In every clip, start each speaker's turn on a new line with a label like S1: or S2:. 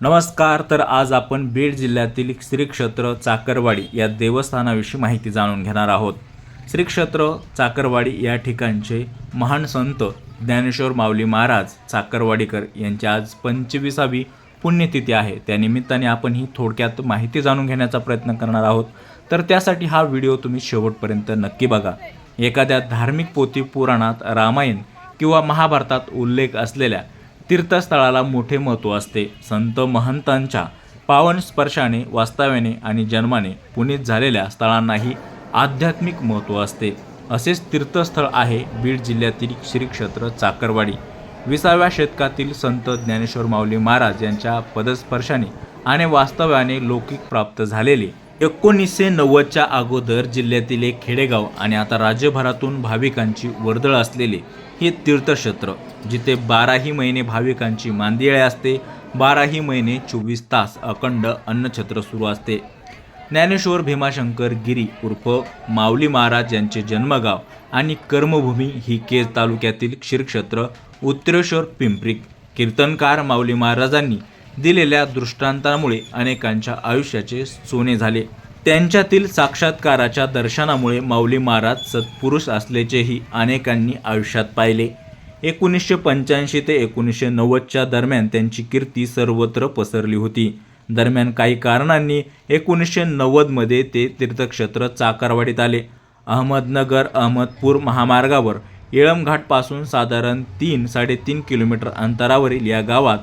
S1: नमस्कार तर आज आपण बीड जिल्ह्यातील श्री क्षेत्र चाकरवाडी या देवस्थानाविषयी माहिती जाणून घेणार आहोत. श्री क्षेत्र चाकरवाडी या ठिकाणचे महान संत ज्ञानेश्वर माऊली महाराज चाकरवाडीकर यांची आज पंचवीसावी पुण्यतिथी आहे. त्यानिमित्ताने आपण ही थोडक्यात माहिती जाणून घेण्याचा प्रयत्न करणार आहोत. तर त्यासाठी हा व्हिडिओ तुम्ही शेवटपर्यंत नक्की बघा. एखाद्या धार्मिक पोथी पुराणात रामायण किंवा महाभारतात उल्लेख असलेल्या तीर्थस्थळाला मोठे महत्त्व असते. संत महंतांच्या पावन स्पर्शाने वास्तव्याने आणि जन्माने पुनीत झालेल्या स्थळांनाही आध्यात्मिक महत्त्व असते. असेच तीर्थस्थळ आहे बीड जिल्ह्यातील श्री क्षेत्र चाकरवाडी. विसाव्या शतकातील संत ज्ञानेश्वर माऊली महाराज यांच्या पदस्पर्शाने आणि वास्तव्याने लौकिक प्राप्त झालेले एकोणीसशे नव्वदच्या अगोदर जिल्ह्यातील एक खेडेगाव आणि आता राज्यभरातून भाविकांची वर्दळ असलेले हे तीर्थक्षेत्र जिथे बाराही महिने भाविकांची मांदियाळे असते बाराही महिने चोवीस तास अखंड अन्नछत्र सुरू असते. ज्ञानेश्वर भीमाशंकर गिरी उर्फ माऊली महाराज यांचे जन्मगाव आणि कर्मभूमी ही केज तालुक्यातील क्षीरक्षेत्र उत्तरेश्वर पिंपरी कीर्तनकार माऊली महाराजांनी दिलेल्या दृष्टांतामुळे अनेकांच्या आयुष्याचे सोने झाले. त्यांच्यातील साक्षात्काराच्या दर्शनामुळे माऊली महाराज सत्पुरुष असल्याचेही अनेकांनी आयुष्यात पाहिले. एकोणीसशे पंच्याऐंशी ते एकोणीसशे नव्वदच्या दरम्यान त्यांची कीर्ती सर्वत्र पसरली होती. दरम्यान काही कारणांनी एकोणीसशे नव्वदमध्ये ते तीर्थक्षेत्र चाकरवाडीत आले. अहमदनगर अहमदपूर महामार्गावर येळमघाटपासून साधारण तीन साडेतीन किलोमीटर अंतरावरील या गावात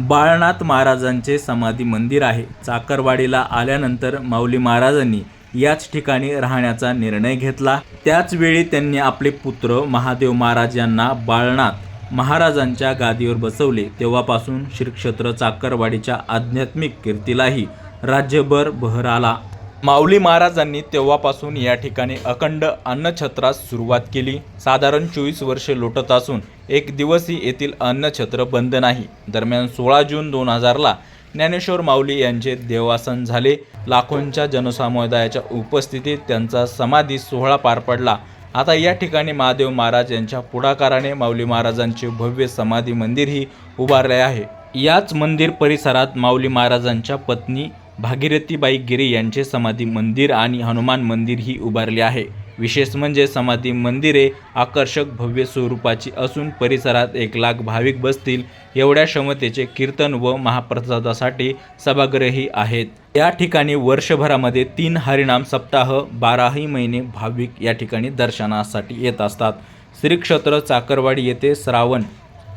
S1: बाळनाथ महाराजांचे समाधी मंदिर आहे. चाकरवाडीला आल्यानंतर माऊली महाराजांनी याच ठिकाणी राहण्याचा निर्णय घेतला. त्याचवेळी त्यांनी आपले पुत्र महादेव महाराज यांना बाळनाथ महाराजांच्या गादीवर बसवले. तेव्हापासून श्रीक्षेत्र चाकरवाडीच्या आध्यात्मिक कीर्तीलाही राज्यभर बहर आला. माऊली महाराजांनी तेव्हापासून या ठिकाणी अखंड अन्नछत्रास सुरुवात केली. साधारण चोवीस वर्षे लोटत असून एक दिवसही येथील अन्नछत्र बंद नाही. दरम्यान सोळा जून दोन हजारला ज्ञानेश्वर माऊली यांचे देवासन झाले. लाखोंच्या जनसमुदायाच्या उपस्थितीत त्यांचा समाधी सोहळा पार पडला. आता या ठिकाणी महादेव महाराज यांच्या पुढाकाराने माऊली महाराजांचे भव्य समाधी मंदिरही उभारले आहे. याच मंदिर परिसरात माऊली महाराजांच्या पत्नी भागीरथीबाई गिरी यांचे समाधी मंदिर आणि हनुमान मंदिर ही उभारले आहे. विशेष म्हणजे समाधी मंदिरे आकर्षक भव्य स्वरूपाची असून परिसरात एक लाख भाविक बसतील एवढ्या क्षमतेचे कीर्तन व महाप्रसादासाठी सभागृहही आहेत. या ठिकाणी वर्षभरामध्ये तीन हरिनाम सप्ताह बाराही महिने भाविक या ठिकाणी दर्शनासाठी येत असतात. श्रीक्षेत्र चाकरवाडी येथे श्रावण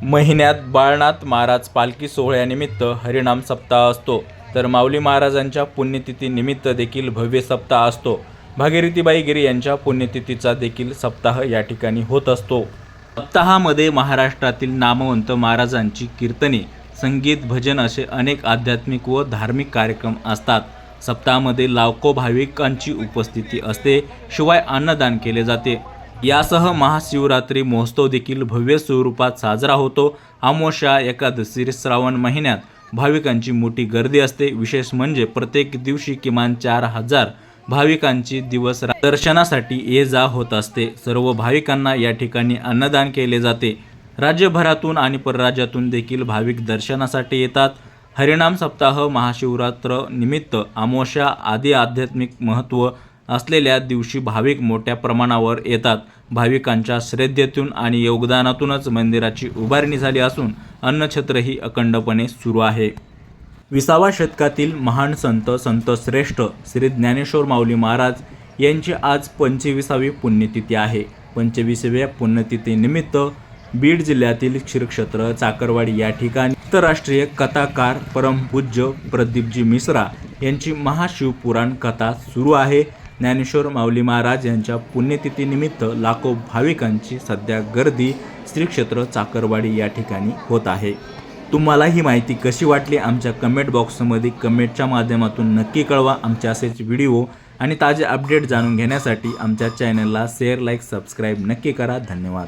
S1: महिन्यात बाळनाथ महाराज पालखी सोहळ्यानिमित्त हरिनाम सप्ताह असतो. तर माऊली महाराजांच्या पुण्यतिथीनिमित्त देखील भव्य सप्ताह असतो. भागीरथीबाई गिरी यांच्या पुण्यतिथीचा देखील सप्ताह या ठिकाणी होत असतो. सप्ताहामध्ये महाराष्ट्रातील नामवंत महाराजांची कीर्तने संगीत भजन असे अनेक आध्यात्मिक व धार्मिक कार्यक्रम असतात. सप्ताहामध्ये लाखो भाविकांची उपस्थिती असते शिवाय अन्नदान केले जाते. यासह महाशिवरात्री महोत्सव देखील भव्य स्वरूपात साजरा होतो. अमावस्या एकादशी श्रावण महिन्यात भाविकांची मोठी गर्दी असते. विशेष म्हणजे प्रत्येक दिवशी किमान चार हजार भाविकांची दिवस दर्शनासाठी ये जा होत असते. सर्व भाविकांना या ठिकाणी अन्नदान केले जाते. राज्यभरातून आणि परराज्यातून देखील भाविक दर्शनासाठी येतात. हरिणाम सप्ताह महाशिवरात्र निमित्त आमोशा आदी आध्यात्मिक महत्त्व असलेल्या दिवशी भाविक मोठ्या प्रमाणावर येतात. भाविकांच्या श्रद्धेतून आणि योगदानातूनच मंदिराची उभारणी झाली असून अन्नछत्रही अखंडपणे सुरू आहे. विसावा शतकातील महान संत संत श्रेष्ठ श्री ज्ञानेश्वर माऊली महाराज यांची आज पंचवीसावी पुण्यतिथी आहे. पंचवीसाव्या पुण्यतिथीनिमित्त बीड जिल्ह्यातील श्रीक्षेत्र चाकरवाडी या ठिकाणी आंतरराष्ट्रीय कथाकार परमपूज्य प्रदीपजी मिश्रा यांची महाशिवपुराण कथा सुरू आहे. ज्ञानेश्वर माऊली महाराज यांच्या पुण्यतिथीनिमित्त लाखो भाविकांची सध्या गर्दी श्रीक्षेत्र चाकरवाडी या ठिकाणी होत आहे. तुम्हाला ही माहिती कशी वाटली आमच्या कमेंट बॉक्समध्ये कमेंटच्या माध्यमातून नक्की कळवा. आमचे असेच व्हिडिओ आणि ताजे अपडेट जाणून घेण्यासाठी आमच्या चॅनलला शेअर लाईक सबस्क्राईब नक्की करा. धन्यवाद.